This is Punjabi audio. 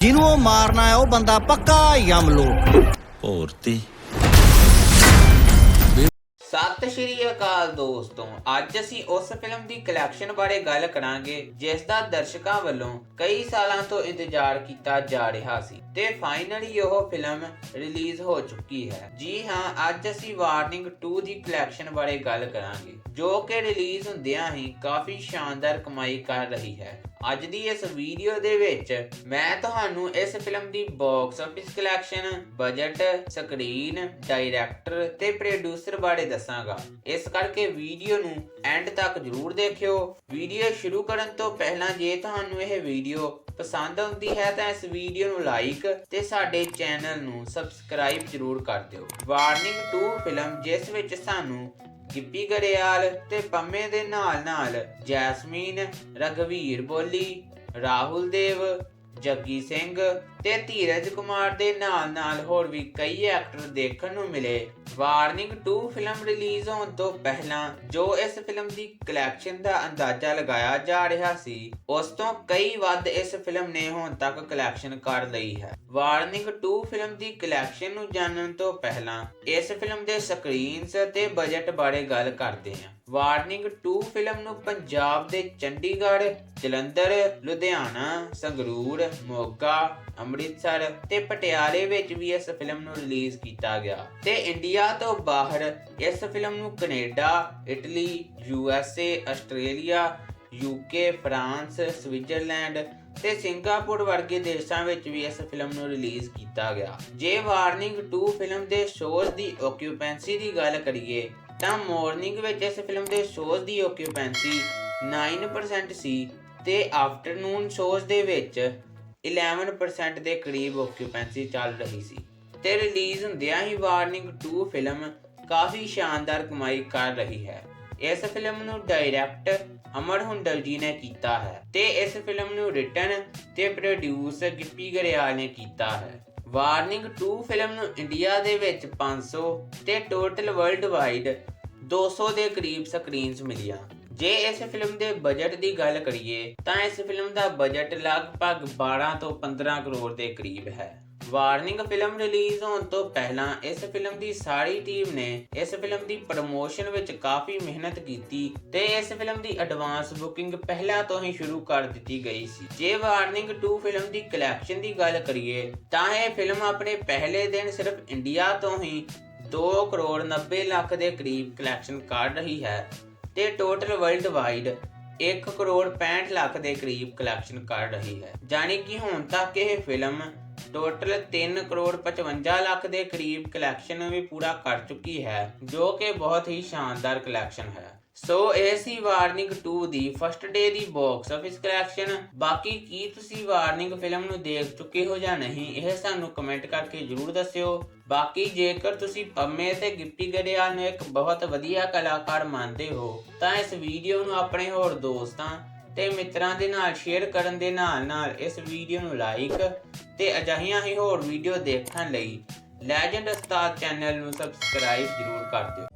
ਜਿਹਨੂੰ ਉਹ ਮਾਰਨਾ ਹੈ ਉਹ ਬੰਦਾ ਪੱਕਾ ਯਮਲੋ ਹੋਰ ਤੇ ਸਤਿ ਸ਼੍ਰੀ ਅਕਾਲ ਦੋਸਤੋ ਅੱਜ ਅਸੀਂ ਉਸ ਫਿਲਮ ਦੀ ਕਲੈਕਸ਼ਨ ਬਾਰੇ ਗੱਲ ਕਰਾਂਗੇ ਜਿਸ ਦਾ ਦਰਸ਼ਕਾਂ ਵੱਲੋਂ ਕਈ ਸਾਲਾਂ ਤੋਂ ਇੰਤਜ਼ਾਰ ਕੀਤਾ ਜਾ ਰਿਹਾ ਸੀ ਤੇ ਫਾਈਨਲੀ ਉਹ ਫਿਲਮ ਰਿਲੀਜ਼ ਹੋ ਚੁੱਕੀ ਹੈ। ਜੀ ਹਾਂ ਅੱਜ ਅਸੀਂ ਵਾਰਨਿੰਗ 2 ਦੀ ਕਲੈਕਸ਼ਨ ਬਾਰੇ ਗੱਲ ਕਰਾਂਗੇ ਜੋ ਕਿ ਰਿਲੀਜ਼ ਹੁੰਦਿਆਂ ਹੀ ਕਾਫੀ ਸ਼ਾਨਦਾਰ ਕਮਾਈ ਕਰ ਰਹੀ ਹੈ। ਅੱਜ ਦੀ ਇਸ ਵੀਡੀਓ ਦੇ ਵਿੱਚ ਮੈਂ ਤੁਹਾਨੂੰ ਇਸ ਫਿਲਮ ਦੀ box office collection budget screen director ਤੇ ਪ੍ਰੋਡਿਊਸਰ ਬਾਰੇ ਦੱਸਾਂਗਾ। ਇਸ ਕਰਕੇ ਵੀਡੀਓ ਨੂੰ ਐਂਡ ਤੱਕ ਜਰੂਰ ਦੇਖਿਓ। ਵੀਡੀਓ ਸ਼ੁਰੂ ਕਰਨ ਤੋਂ ਪਹਿਲਾਂ ਜੇ ਤੁਹਾਨੂੰ ਇਹ ਵੀਡੀਓ ਪਸੰਦ ਆਉਂਦੀ ਹੈ ਤਾਂ ਇਸ ਵੀਡੀਓ ਨੂੰ ਲਾਈਕ ਤੇ ਸਾਡੇ ਚੈਨਲ ਨੂੰ ਸਬਸਕ੍ਰਾਈਬ ਜਰੂਰ ਕਰ ਦਿਓ। ਵਾਰਨਿੰਗ ਟੂ ਫਿਲਮ ਜਿਸ ਵਿੱਚ ਸਾਨੂੰ ਗਿੱਪੀ ਗਰੇਵਾਲ ਤੇ ਪੰਮੇ ਦੇ ਨਾਲ ਨਾਲ ਜੈਸਮੀਨ ਰਗਵੀਰ ਬੋਲੀ, ਰਾਹੁਲ ਦੇਵ, ਜੱਗੀ ਸਿੰਘ ਤੇ ਧੀਰਜ ਕੁਮਾਰ ਦੇ ਨਾਲ ਨਾਲ ਹੋਰ ਵੀ ਕਈ ਐਕਟਰ ਦੇਖਣ ਨੂੰ ਮਿਲੇ। ਵਾਰਨਿੰਗ 2 ਫਿਲਮ ਰਿਲੀਜ਼ ਹੋਣ ਤੋਂ ਪਹਿਲਾਂ ਜੋ ਇਸ ਫਿਲਮ ਦੀ ਕਲੈਕਸ਼ਨ ਦਾ ਅੰਦਾਜ਼ਾ ਲਗਾਇਆ ਜਾ ਰਿਹਾ ਸੀ, ਉਸ ਤੋਂ ਕਈ ਵੱਧ ਇਸ ਫਿਲਮ ਨੇ ਹੁਣ ਤੱਕ ਕਲੈਕਸ਼ਨ ਕਰ ਲਈ ਹੈ। ਵਾਰਨਿੰਗ 2 ਫਿਲਮ ਦੀ ਕਲੈਕਸ਼ਨ ਨੂੰ ਜਾਣਨ ਤੋਂ ਪਹਿਲਾਂ ਇਸ ਫਿਲਮ ਦੇ ਸਕਰੀਨਸ ਅਤੇ ਬਜਟ ਬਾਰੇ ਗੱਲ ਕਰਦੇ ਹਾਂ। ਵਾਰਨਿੰਗ 2 ਫਿਲਮ ਨੂੰ ਪੰਜਾਬ ਦੇ ਚੰਡੀਗੜ੍ਹ, ਜਲੰਧਰ, ਲੁਧਿਆਣਾ, ਸੰਗਰੂਰ, ਮੋਗਾ, ਅੰਮ੍ਰਿਤਸਰ ਤੇ ਪਟਿਆਲੇ ਵਿੱਚ ਵੀ ਇਸ ਫਿਲਮ ਨੂੰ ਰਿਲੀਜ਼ ਕੀਤਾ ਗਿਆ। ਤੇ ਇੰਡੀਆ ਤੋਂ ਬਾਹਰ ਇਸ ਫਿਲਮ ਨੂੰ Canada Italy U S A Australia UK France Switzerland ਤੇ ਸਿੰਗਾਪੁਰ ਵਰਗੇ ਦੇਸ਼ਾਂ ਵਿੱਚ ਵੀ ਇਸ ਫਿਲਮ ਨੂੰ ਰਿਲੀਜ਼ ਕੀਤਾ ਗਿਆ। ਜੇ ਵਾਰਨਿੰਗ 2 ਫਿਲਮ ਦੇ ਸ਼ੋਜ਼ ਦੀ ਓਕਿਊਪੈਂਸੀ ਦੀ ਗੱਲ ਕਰੀਏ ਤਾਂ ਮਾਰਨਿੰਗ ਵਿੱਚ ਇਸ ਫਿਲਮ ਦੇ ਸ਼ੋਜ਼ ਦੀ ਓਕਿਊਪੈਂਸੀ 9% ਸੀ ਤੇ ਆਫਟਰਨੂਨ ਸ਼ੋਜ਼ ਦੇ ਵਿੱਚ 11% ਦੇ ਕਰੀਬ ਓਕਿਊਪੈਂਸੀ ਚੱਲ ਰਹੀ ਸੀ। ਤੇ ਰਿਲੀਜ਼ ਹੁੰਦਿਆਂ ਹੀ ਵਾਰਨਿੰਗ 2 ਫਿਲਮ ਕਾਫੀ ਸ਼ਾਨਦਾਰ ਕਮਾਈ ਕਰ ਰਹੀ ਹੈ। ਇਸ ਫਿਲਮ ਨੂੰ ਡਾਇਰੈਕਟ ਅਮਰ ਹੁੰਡਲ ਜੀ ਨੇ ਕੀਤਾ ਹੈ ਤੇ ਇਸ ਫਿਲਮ ਨੂੰ ਰਿਟਨ ਤੇ ਪ੍ਰੋਡਿਊਸ ਗਿੱਪੀ ਗਰੇਵਾਲ ਨੇ ਕੀਤਾ ਹੈ। ਵਾਰਨਿੰਗ 2 ਫਿਲਮ ਨੂੰ ਇੰਡੀਆ ਦੇ ਵਿੱਚ 500 ਤੇ ਟੋਟਲ ਵਰਲਡ ਵਾਈਡ 200 ਦੇ ਕਰੀਬ ਸਕਰੀਨਸ ਮਿਲੀਆਂ। ਜੇ ਇਸ ਫਿਲਮ ਦੇ ਬਜਟ ਦੀ ਗੱਲ ਕਰੀਏ, ਤਾਂ ਇਸ ਫਿਲਮ ਦਾ ਬਜਟ ਲਗਭਗ 12 ਤੋਂ 15 ਕਰੋੜ ਦੇ ਕਰੀਬ ਹੈ। ਵਾਰਨਿੰਗ ਫਿਲਮ ਰਿਲੀਜ਼ ਹੋਣ ਤੋਂ ਪਹਿਲਾਂ ਇਸ ਫਿਲਮ ਦੀ ਸਾਰੀ ਟੀਮ ਨੇ ਇਸ ਫਿਲਮ ਦੀ ਪ੍ਰਮੋਸ਼ਨ ਵਿੱਚ ਕਾਫੀ ਮਿਹਨਤ ਕੀਤੀ ਤੇ ਇਸ ਫਿਲਮ ਦੀ ਐਡਵਾਂਸ ਬੁਕਿੰਗ ਪਹਿਲਾਂ ਤੋਂ ਹੀ ਸ਼ੁਰੂ ਕਰ ਦਿੱਤੀ ਗਈ ਸੀ। ਜੇ ਵਾਰਨਿੰਗ 2 ਫਿਲਮ ਦੀ ਕਲੈਕਸ਼ਨ ਦੀ ਗੱਲ ਕਰੀਏ, ਤਾਂ ਇਹ ਫਿਲਮ ਆਪਣੇ ਪਹਿਲੇ ਦਿਨ ਸਿਰਫ ਇੰਡੀਆ ਤੋਂ ਹੀ 2 ਕਰੋੜ 90 ਲੱਖ ਦੇ ਕਰੀਬ ਕਲੈਕਸ਼ਨ ਕਰ ਰਹੀ ਹੈ ਤੇ total worldwide 1 crore 65 lakh ਦੇ ਕਰੀਬ ਕਲੈਕਸ਼ਨ ਕਰ ਰਹੀ ਹੈ। ਜਾਨੀ ਕਿ ਹੁਣ ਤੱਕ ਇਹ ਫਿਲਮ ਟੋਟਲ 3 ਕਰੋੜ 55 ਲੱਖ ਦੇ ਕਰੀਬ ਕਲੈਕਸ਼ਨ ਵੀ ਪੂਰਾ ਕਰ ਚੁੱਕੀ ਹੈ, ਜੋ ਕਿ ਬਹੁਤ ਹੀ ਸ਼ਾਨਦਾਰ ਕਲੈਕਸ਼ਨ ਹੈ। ਸੋ ਇਹ ਸੀ ਵਾਰਨਿੰਗ 2 ਦੀ ਫਸਟ ਡੇ ਦੀ ਬਾਕਸ ਆਫਿਸ ਕਲੈਕਸ਼ਨ ਬਾਕੀ ਕੀ ਤੁਸੀਂ ਵਾਰਨਿੰਗ ਫਿਲਮ ਨੂੰ ਦੇਖ ਚੁੱਕੇ ਹੋ ਜਾਂ ਨਹੀਂ, ਇਹ ਸਾਨੂੰ ਕਮੈਂਟ ਕਰਕੇ ਜਰੂਰ ਦੱਸਿਓ। ਬਾਕੀ ਜੇਕਰ ਤੁਸੀਂ ਪੰਮੇ ਤੇ ਗਿੱਪੀ ਗਰੇਵਾਲ ਨੂੰ ਇੱਕ ਬਹੁਤ ਵਧੀਆ ਕਲਾਕਾਰ ਮੰਨਦੇ ਹੋ, ਤਾਂ ਇਸ ਵੀਡੀਓ ਨੂੰ ਆਪਣੇ ਹੋਰ ਦੋਸਤਾਂ ਤੇ ਮਿੱਤਰਾਂ ਦੇ ਨਾਲ ਸ਼ੇਅਰ ਕਰਨ ਦੇ ਨਾਲ ਨਾਲ ਇਸ ਵੀਡੀਓ ਨੂੰ ਲਾਈਕ ਤੇ ਅਜਿਹੀਆਂ ਹੀ ਹੋਰ ਵੀਡੀਓ ਦੇਖਣ ਲਈ ਲੈਜੈਂਡ ਉਸਤਾਦ ਚੈਨਲ ਨੂੰ ਸਬਸਕ੍ਰਾਈਬ ਜਰੂਰ ਕਰ ਦਿਓ।